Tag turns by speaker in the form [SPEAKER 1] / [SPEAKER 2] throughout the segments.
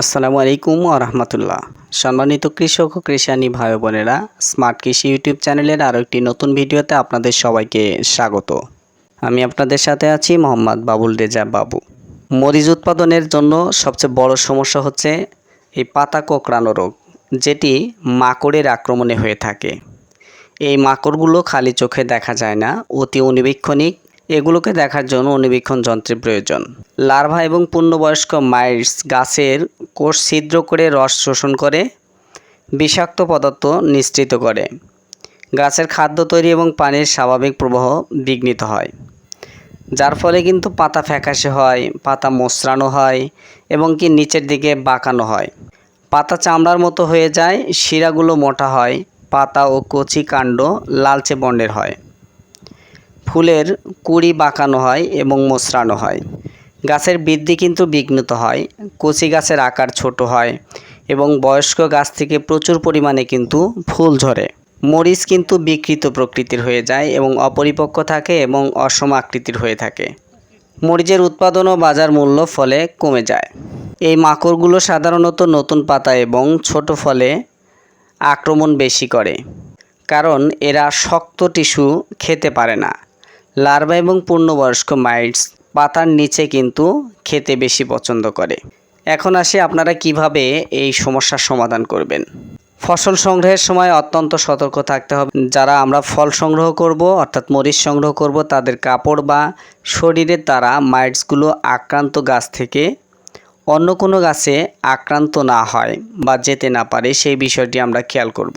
[SPEAKER 1] আসসালামু আলাইকুম রহমতুল্লাহ। সম্মানিত কৃষক ও কৃষানী ভাই বোনেরা স্মার্ট কৃষি ইউটিউব চ্যানেলের আরও একটি নতুন ভিডিওতে আপনাদের সবাইকে স্বাগত। আমি আপনাদের সাথে আছি মোহাম্মদ বাবুল রেজা বাবু। মরিচ উৎপাদনের জন্য সবচেয়ে বড় সমস্যা হচ্ছে এই পাতা কোঁকড়ানো রোগ, যেটি মাকড়ের আক্রমণে হয়ে থাকে। এই মাকড়গুলো খালি চোখে দেখা যায় না, অতি অনিবীক্ষণিক এগুলোকে দেখার জন্য অণুবীক্ষণ যন্ত্রের প্রয়োজন। লার্ভা এবং পূর্ণবয়স্ক মাইটস গাছের কোষ ছিদ্র করে রস শোষণ করে, বিষাক্ত পদার্থ নিঃসৃত করে। গাছের খাদ্য তৈরি এবং পানির স্বাভাবিক প্রবাহ বিঘ্নিত হয়। যার ফলে কিন্তু পাতা ফ্যাকাশে হয়, পাতা মোচড়ানো হয় এবং কি নিচের দিকে বাঁকানো হয়। পাতা চামড়ার মতো হয়ে যায়, শিরাগুলো মোটা হয়, পাতা ও কচি কাণ্ড লালচে বর্ণের হয়। ফুলের কুড়ি বাঁকানো হয় এবং মোচড়ানো হয়। গাছের বৃদ্ধি কিন্তু বিঘ্নিত হয়, কচি গাছের আকার ছোট হয় এবং বয়স্ক গাছ থেকে প্রচুর পরিমাণে কিন্তু ফুল ঝরে। মরিচ কিন্তু বিকৃত প্রকৃতির হয়ে যায় এবং অপরিপক্ক থাকে এবং অসম আকৃতির হয়ে থাকে। মরিচের উৎপাদন ও বাজার মূল্য ফলে কমে যায়। এই মাকড়গুলো সাধারণত নতুন পাতা এবং ছোট ফলে আক্রমণ বেশি করে, কারণ এরা শক্ত টিস্যু খেতে পারে না। লার্ভা এবং পূর্ণবয়স্ক মাইটস পাতার নিচে কিন্তু খেতে বেশি পছন্দ করে। এখন আসি আপনারা কীভাবে এই সমস্যার সমাধান করবেন। ফসল সংগ্রহের সময় অত্যন্ত সতর্ক থাকতে হবে। যারা আমরা ফল সংগ্রহ করব, অর্থাৎ মরিচ সংগ্রহ করব, তাদের কাপড় বা শরীরের দ্বারা মাইটসগুলো আক্রান্ত গাছ থেকে অন্য কোনো গাছে আক্রান্ত না হয় বা যেতে না পারে, সেই বিষয়টি আমরা খেয়াল করব।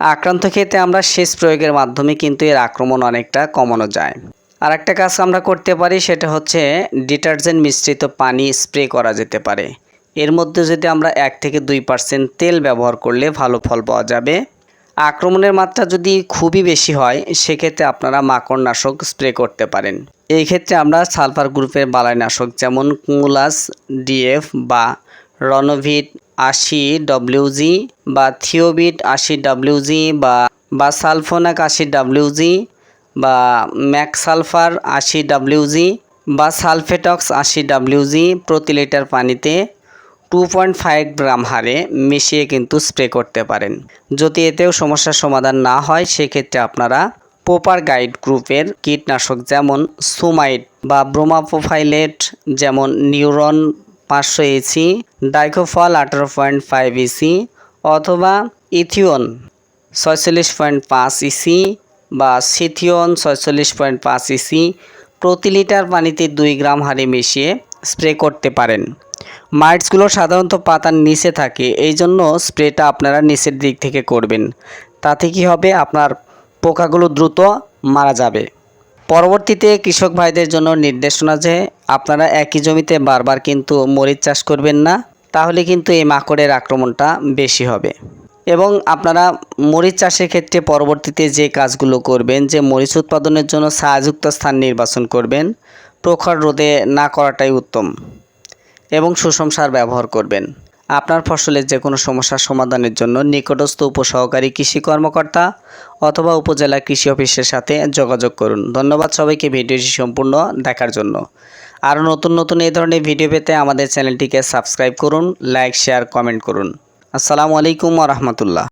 [SPEAKER 1] আক্রান্ত ক্ষেত্রে আমরা শেষ প্রয়োগের মাধ্যমে কিন্তু এর আক্রমণ অনেকটা কমানো যায়। আর একটা কাজ আমরা করতে পারি সেটা হচ্ছে ডিটারজেন্ট মিশ্রিত পানি স্প্রে করা যেতে পারে। এর মধ্যে যদি আমরা এক থেকে দুই পার্সেন্ট তেল ব্যবহার করলে ভালো ফল পাওয়া যাবে। আক্রমণের মাত্রা যদি খুবই বেশি হয়, সেক্ষেত্রে আপনারা মাকড়নাশক স্প্রে করতে পারেন। এই ক্ষেত্রে আমরা সালফার গ্রুপের বালাইনাশক যেমন কুমুলাস, ডিএফ বা রনোভিট আশি ডব্লিউজি বা থিওবিট আশি ডব্লিউজি বা বা সালফোনাক আশি ডব্লিউজি বা ম্যাকসালফার আশি ডাব্লিউজি বা সালফেটক্স আশি ডাব্লিউজি প্রতি লিটার পানিতে টু পয়েন্ট ফাইভ গ্রাম হারে মিশিয়ে কিন্তু স্প্রে করতে পারেন। যদি এতেও সমস্যার সমাধান না হয়, সেক্ষেত্রে আপনারা পোপার গাইড গ্রুপের কীটনাশক যেমন সুমাইট বা ব্রোমাপোফাইলেট যেমন নিউরন পাঁচশো এসি ডাইকোফল আঠারো পয়েন্ট ফাইভ ইসি অথবা ইথিওন ছয়চল্লিশ পয়েন্ট পাঁচ ইসি বা সিথিওন ছয়চল্লিশ পয়েন্ট পাঁচ ইসি প্রতি লিটার পানিতে দুই গ্রাম হারে মিশিয়ে স্প্রে করতে পারেন। মাইটসগুলো সাধারণত পাতার নিচে থাকে, এই জন্য স্প্রেটা আপনারা নিচের দিক থেকে করবেন। তাতে কি হবে? আপনার পোকাগুলো দ্রুত মারা যাবে। পরবর্তীতে কৃষক ভাইদের জন্য নির্দেশনা যে আপনারা একই জমিতে বারবার কিন্তু মরিচ চাষ করবেন না, তাহলে কিন্তু এই মাকড়ের আক্রমণটা বেশি হবে। এবং আপনারা মরিচ চাষের ক্ষেত্রে পরবর্তীতে যে কাজগুলো করবেন, যে মরিচ উৎপাদনের জন্য ছায়াযুক্ত স্থান নির্বাচন করবেন, প্রখর রোদে না করাটাই উত্তম এবং সুষম সার ব্যবহার করবেন। আপনার ফসলের যে কোনো সমস্যার সমাধানের জন্য নিকটস্থ উপসহকারী কৃষি কর্মকর্তা অথবা উপজেলা কৃষি অফিসের সাথে যোগাযোগ করুন। ধন্যবাদ সবাইকে ভিডিওটি সম্পূর্ণ দেখার জন্য। আরও নতুন নতুন এই ধরনের ভিডিও পেতে আমাদের চ্যানেলটিকে সাবস্ক্রাইব করুন, লাইক, শেয়ার, কমেন্ট করুন। আসসালামু আলাইকুম রহমতুল্লাহ।